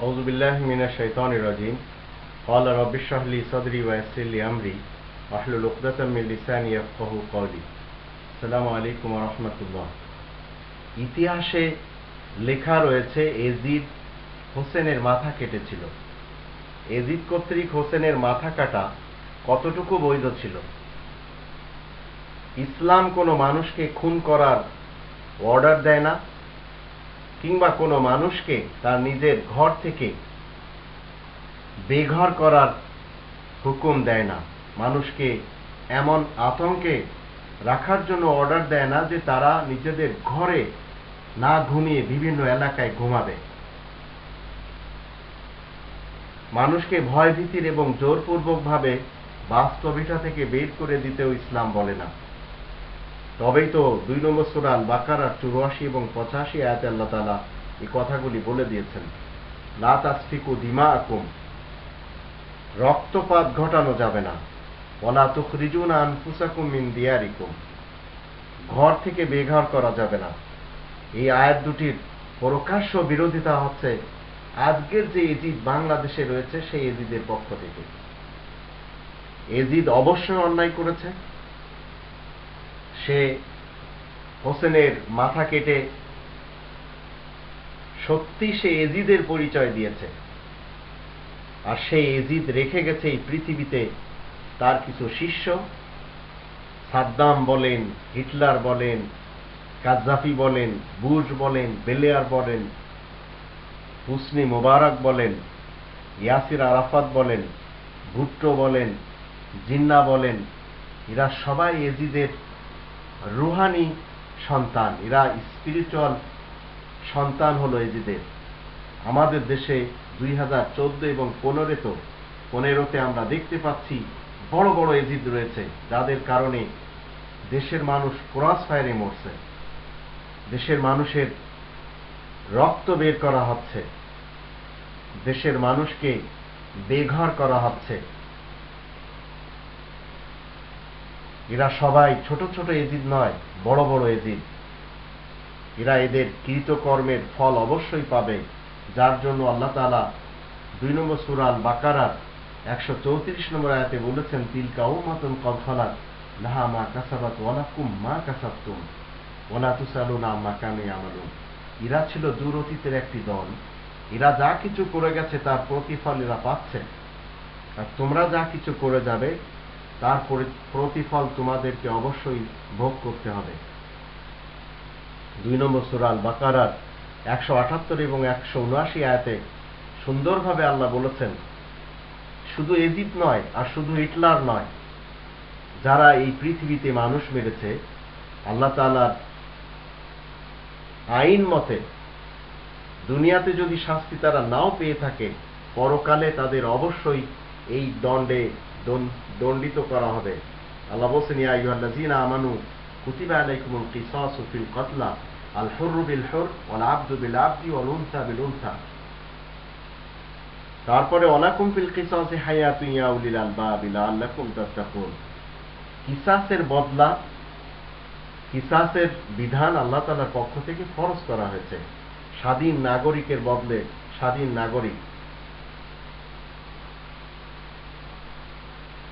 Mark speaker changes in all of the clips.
Speaker 1: أعوذ بالله من الشيطان الرجيم قال رب اشرح لي صدري ويسر لي أمري واحلل عقدة من لساني يفقهوا قولي السلام عليكم ورحمة الله ইতিহাসে লেখা রয়েছে এজিদ হোসেনের মাথা কেটেছিল এজিদ কর্তৃক হোসেনের মাথা কাটা কতটুকু বৈধ ছিল ইসলাম কোনো মানুষকে খুন করার অর্ডার দেয় না কিংবা কোনো মানুষকে তার নিজের ঘর থেকে বেঘর করার হুকুম দেয় না। মানুষকে এমন আতঙ্কে রাখার জন্য অর্ডার দেয় না যে তারা নিজেদের ঘরে না ঘুমিয়ে বিভিন্ন এলাকায় ঘুমাবে। মানুষকে ভয়ভীতির এবং জোরপূর্বকভাবে বাস্তবিতা থেকে বের করে দিতেও ইসলাম বলে না। তবেই তো দুই নম্বর সুরাল বাকারা চুরাশি এবং পঁচাশি আয়াতে আল্লাহ তালা এই কথাগুলি বলে দিয়েছেন। লা তাসফিকু দিমা আকুম রক্তপাত ঘটানো যাবে না। ওলা তুখরিজুন আনফুসাকুম মিন দিয়ারিকুম। ঘর থেকে বেঘর করা যাবে না। এই আয়াত দুটির প্রকাশ্য বিরোধিতা হচ্ছে আজকের যে এজিদ বাংলাদেশে রয়েছে, সেই এজিদের পক্ষ থেকে। এজিদ অবশ্যই অন্যায় করেছে। সে হোসেনের মাথা কেটে সত্যি সে এজিদের পরিচয় দিয়েছে। আর সেই এজিদ রেখে গেছে এই পৃথিবীতে তার কিছু শিষ্য। সাদ্দাম বলেন, হিটলার বলেন কাজাফি বলেন, বুশ বলেন, বেলেয়ার বলেন, হুসনি মোবারক বলেন, ইয়াসির আরাফাত বলেন, ভুট্টো বলেন, জিন্না বলেন, এরা সবাই এজিদের রুহানি সন্তান। এরা স্পিরিচুয়াল সন্তান হলো এজিদের আমাদের দেশে দুই হাজার চোদ্দ এবং পনেরো তো, পনেরোতে আমরা দেখতে পাচ্ছি বড় বড় এজিদ রয়েছে, যাদের কারণে দেশের মানুষ ক্রস ফায়ারে মরছে। দেশের মানুষের রক্ত বের করা হচ্ছে। দেশের মানুষকে বেঘর করা হচ্ছে। এরা সবাই ছোট ছোট এজিদ নয়, বড় বড় এজিদ। এরা এদের কৃতকর্মের ফল অবশ্যই পাবে, যার জন্য আল্লাহ তালা দুই নম্বর সুরাল বাকারার একশো চৌত্রিশ নম্বর আয়াতে বলেছেন, তিলকা ও মাতন কলফলাত লাহা মা কাসাবাত ওয়ালাকুম মা কাসাবতুম ওলা তুসালুনা মা কানে আমালুন এরা ছিল দূর অতীতের একটি দল। এরা যা কিছু করে গেছে তার প্রতিফল এরা পাচ্ছে। আর তোমরা যা কিছু করে যাবে তার প্রতিফল তোমাদেরকে অবশ্যই ভোগ করতে হবে। দুই নম্বর সুরাল বাকারার একশো আটাত্তর এবং একশো উনআশি আয়াতে সুন্দরভাবে আল্লাহ বলেছেন, শুধু এজিদ নয় আর শুধু হিটলার নয়, যারা এই পৃথিবীতে মানুষ মেরেছে, আল্লাহ তালার আইন মতে দুনিয়াতে যদি শাস্তি তারা নাও পেয়ে থাকে, পরকালে তাদের অবশ্যই এই দণ্ডে দণ্ডিত করা হবে। আল্লাহ বলছেন, ইয়া আইয়ুহাল্লাযীনা আমানু, কুতিবা আলাইকুমুল কিসাসু ফিল কতলা, আল হুররু বিল হুর, ওয়াল আবদু বিল আবদি, ওয়াল উনসা বিল উনসা। তারপরে, ওয়ালাকুম ফিল কিসাসি হায়াতুন ইয়া উলিল আলবাব লাআল্লাকুম তাত্তাকুন। কিসাসের বদলা, কিসাসের বিধান আল্লাহ তাআলার পক্ষ থেকে ফরজ করা হয়েছে। স্বাধীন নাগরিকের বদলে স্বাধীন নাগরিক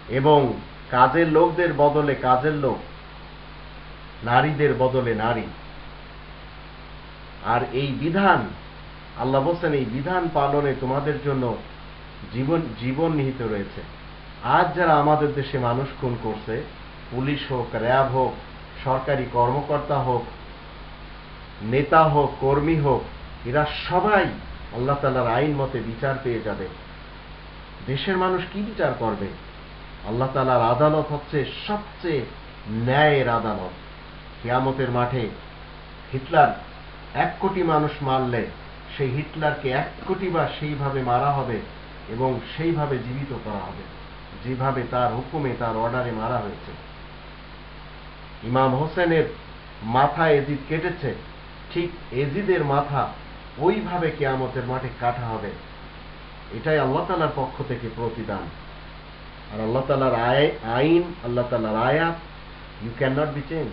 Speaker 1: এবং কাজের লোকদের বদলে কাজের লোক, নারীদের বদলে নারী। আর এই বিধান, আল্লাহ বলছেন, এই বিধান পালনে তোমাদের জন্য জীবন জীবন নিহিত রয়েছে। আজ যারা আমাদের দেশে মানুষ খুন করছে, পুলিশ হোক, র্যাব হোক, সরকারি কর্মকর্তা হোক, নেতা হোক, কর্মী হোক, এরা সবাই আল্লাহ তালার আইন মতে বিচার পেয়ে যাবে। দেশের মানুষ কি বিচার করবে? আল্লাহ তালার আদালত হচ্ছে সবচেয়ে ন্যায়ের আদালত। কেয়ামতের মাঠে হিটলার এক কোটি মানুষ মারলে, সেই হিটলারকে এক কোটি বার সেইভাবে মারা হবে এবং সেইভাবে জীবিত করা হবে, যেভাবে তার হুকুমে, তার অর্ডারে মারা হয়েছে। ইমাম হোসেনের মাথা এজিদ কেটেছে, ঠিক এজিদের মাথা ওইভাবে কেয়ামতের মাঠে কাটা হবে। এটাই আল্লাহ তালার পক্ষ থেকে প্রতিদান। আর আল্লাহ তালার আইন আল্লাহ তালার আয়াত you can not be change